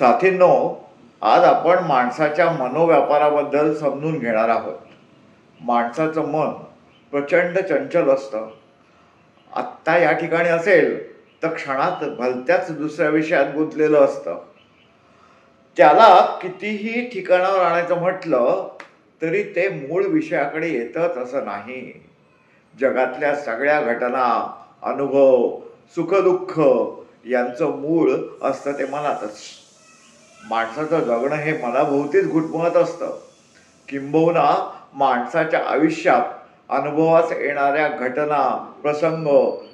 साथींनो आज आपण माणसाच्या मनोव्यापाराबद्दल समजून घेणार आहोत. माणसाचं मन प्रचंड चंचल असतं. आत्ता या ठिकाणी असेल तर क्षणात भलत्याच दुसऱ्या विषयात गुंतलेलं असतं. त्याला कितीही ठिकाणावर आणायचं म्हटलं तरी ते मूळ विषयाकडे येतच असं नाही. जगातल्या सगळ्या घटना अनुभव सुखदुःख यांचं मूळ असतं ते मनातच. माणसाचं जगणं हे मनाभोवतीच घुटमळत असतं. किंबहुना माणसाच्या आयुष्यात अनुभवास येणाऱ्या घटना प्रसंग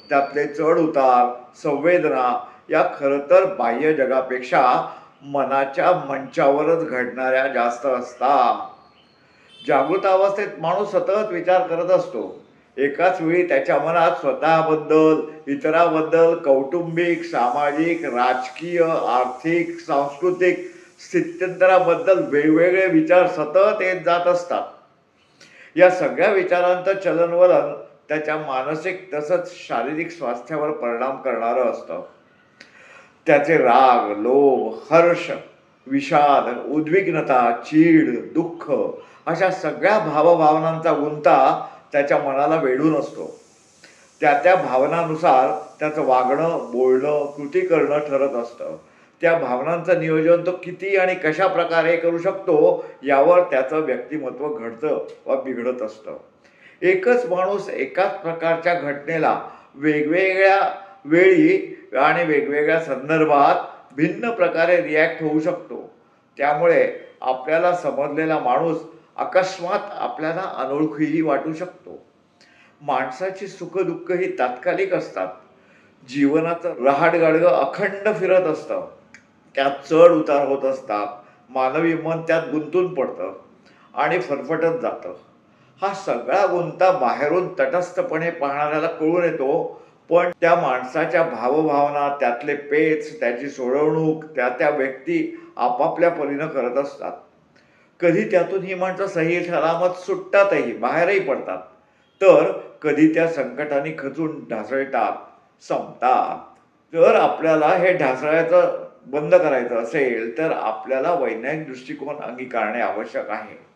त्यातले चढ उतार संवेदना या खरं तर बाह्य जगापेक्षा मनाच्या मंचावरच घडणाऱ्या जास्त असतात. जागृत अवस्थेत माणूस सतत विचार करत असतो. एकाच वेळी त्याच्या मनात स्वतःबद्दल इतराबद्दल कौटुंबिक सामाजिक राजकीय आर्थिक सांस्कृतिक स्थित्यंतराबद्दल वेगवेगळे विचार सतत येत जात असतात. या सगळ्या विचारांचं चलनवलन त्याच्या मानसिक तसंच शारीरिक स्वास्थ्यावर परिणाम करणारं असतं. त्याचे राग लोभ हर्ष विषाद उद्विग्नता चीड दुःख अशा सगळ्या भावभावनांचा गुंता त्याच्या मनाला वेढून असतो. त्या त्या भावनानुसार त्याचं वागणं बोलणं कृती करणं ठरत असतं. त्या भावनांचं नियोजन तो किती आणि कशा प्रकारे करू शकतो यावर त्याचं व्यक्तिमत्व घडतं वा बिघडत असतं. एकच माणूस एकाच प्रकारच्या घटनेला वेगवेगळ्या वेळी आणि वेगवेगळ्या संदर्भात भिन्न प्रकारे रिॲक्ट होऊ शकतो. त्यामुळे आपल्याला समजलेला माणूस अकस्मात आपल्याला अनोळखीही वाटू शकतो. माणसाची सुखदुःख ही तात्कालिक असतात. जीवनाचं रहाडगाडगं अखंड फिरत असतं. त्यात चढ उतार होत असतात मानवी मन त्यात गुंतून पडतं आणि फरफटत जातं. हा सगळा गुंता बाहेरून तटस्थपणे पाहणाऱ्याला कळून येतो पण त्या माणसाच्या भावभावना त्यातले पेच त्याची सोडवणूक त्या त्या व्यक्ती आपापल्या परीनं करत असतात. कधी त्यातून ही माणसं सही सलामत सुटतातही बाहेरही पडतात. तर कधी त्या संकटाने खचून ढासळतात संपतात. जर आपल्याला हे ढासळायचं बंद करायचं असेल तर आपल्याला वैज्ञानिक दृष्टिकोन अंगीकारणे आवश्यक आहे.